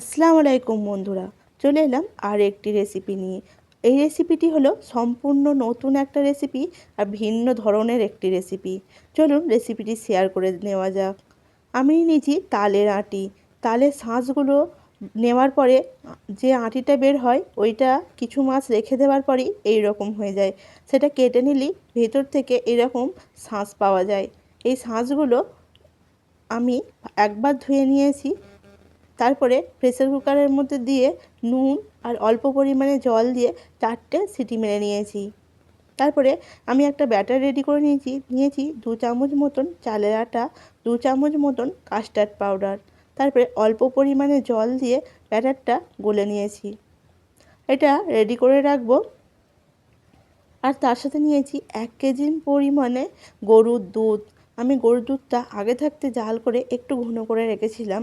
আসসালামু আলাইকুম বন্ধুরা, চলে এলাম আর একটি রেসিপি নিয়ে। এই রেসিপিটি হলো সম্পূর্ণ নতুন একটা রেসিপি আর ভিন্ন ধরনের একটি রেসিপি চলুন রেসিপিটি শেয়ার করে নেওয়া যাক। আমি নিয়েছি তালের আটি। তালের শাঁসগুলো নেওয়ার পরে যে আটিটা বের হয়, ওইটা কিছু মাস রেখে দেওয়ার পরই এই রকম হয়ে যায়। সেটা কেটে নিলেই ভেতর থেকে এরকম শাঁস পাওয়া যায়। এই শাঁসগুলো আমি একবার ধুয়ে নিয়েছি। তারপরে প্রেসার কুকারের মধ্যে দিয়ে নুন আর অল্প পরিমাণে জল দিয়ে চারটে সিটি মেরে নিয়েছি। তারপরে আমি একটা ব্যাটার রেডি করে নিয়েছি নিয়েছি দু চামচ মতন চালের আটা, দু চামচ মতন কাস্টার্ড পাউডার তারপরে অল্প পরিমাণে জল দিয়ে ব্যাটারটা গলে নিয়েছি। এটা রেডি করে রাখব। আর তার সাথে নিয়েছি এক কেজি পরিমাণে গরুর দুধ। আমি গরুর দুধটা আগে থাকতে জাল করে একটু ঘন করে রেখেছিলাম।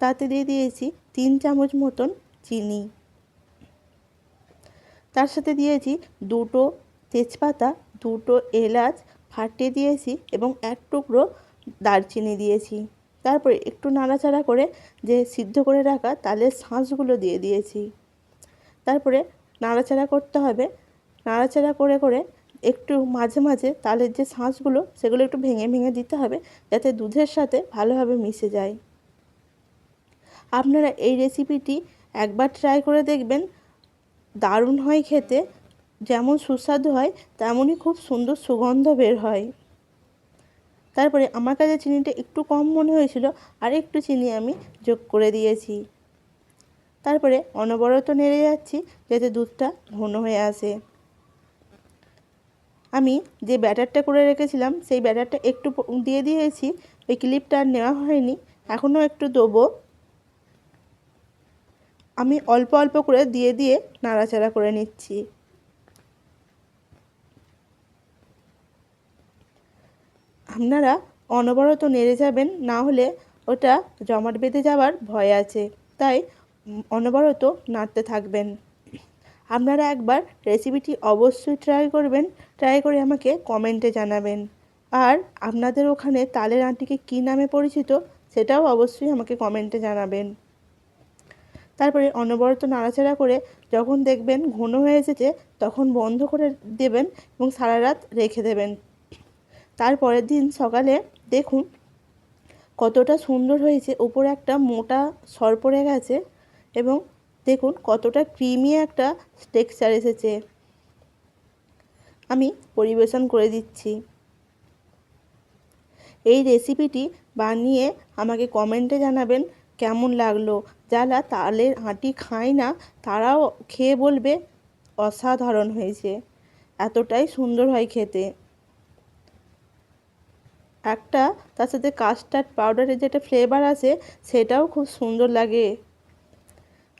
তাতে দিয়ে দিয়েছি তিন চামচ মতন চিনি। তার সাথে দিয়েছি দুটো তেজপাতা, দুটো এলাচ ফাটিয়ে দিয়েছি এবং এক টুকরো দারচিনি দিয়েছি। তারপরে একটু নাড়াচাড়া করে যে সিদ্ধ করে রাখা তালের শাঁসগুলো দিয়ে দিয়েছি। তারপরে নাড়াচাড়া করতে হবে। নাড়াচাড়া করে করে একটু মাঝে মাঝে তালের যে শাঁসগুলো সেগুলো একটু ভেঙে ভেঙে দিতে হবে যাতে দুধের সাথে ভালোভাবে মিশে যায়। আপনারা এই রেসিপিটি একবার ট্রাই করে দেখবেন। দারুণ হয় খেতে। যেমন সুস্বাদু হয়, তেমনই খুব সুন্দর সুগন্ধ বের হয়। তারপরে আমার কাছে চিনিটা একটু কম মনে হয়েছিল, আর একটু চিনি আমি যোগ করে দিয়েছি। তারপরে অনবরত নেড়ে যাচ্ছি, যাতে দুধটা ঘন হয়ে আসে। আমি যে ব্যাটারটা করে রেখেছিলাম, সেই ব্যাটারটা একটু দিয়ে দিয়েছি। ওই ক্লিপটা আর নেওয়া হয়নি। এখনও একটু দেবো। আমি অল্প অল্প করে দিয়ে দিয়ে নাড়াচাড়া করে নিচ্ছি। আপনারা অনবরত নেড়ে যাবেন, না হলে ওটা জমাট বেঁধে যাওয়ার ভয় আছে, তাই অনবরত নাড়তে থাকবেন। আপনারা একবার রেসিপিটি অবশ্যই ট্রাই করবেন, ট্রাই করে আমাকে কমেন্টে জানাবেন। আর আপনাদের ওখানে তালের আঁটিকে কী নামে পরিচিত, সেটাও অবশ্যই আমাকে কমেন্টে জানাবেন। তারপরে অনবরত নাড়াচাড়া করে যখন দেখবেন ঘন হয়ে এসেছে, তখন বন্ধ করে দেবেন এবং সারা রাত রেখে দেবেন। তারপরের দিন সকালে দেখুন কতটা সুন্দর হয়েছে। উপরে একটা মোটা সর পড়ে গেছে এবং দেখুন কতটা ক্রিমি একটা টেক্সচার এসেছে। আমি পরিবেশন করে দিচ্ছি। এই রেসিপিটি বানিয়ে আমাকে কমেন্টে জানাবেন কেমন লাগল? যারা তালের আঁটি খায় না, তারাও খেয়ে বলবে, অসাধারণ হয়েছে। এতটাই সুন্দর হয় খেতে। একটা তার সাথে কাস্টার্ড পাউডারের যেটা ফ্লেভার আছে, সেটাও খুব সুন্দর লাগে।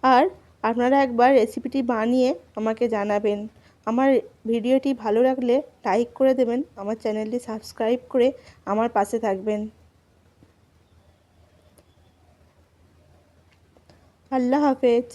আর আপনারা একবার রেসিপিটি বানিয়ে আমাকে জানাবেন। আমার ভিডিওটি ভালো লাগলে লাইক করে দেবেন, আমার চ্যানেলটি সাবস্ক্রাইব করে আমার পাশে থাকবেন। আল্লাহ হাফেজ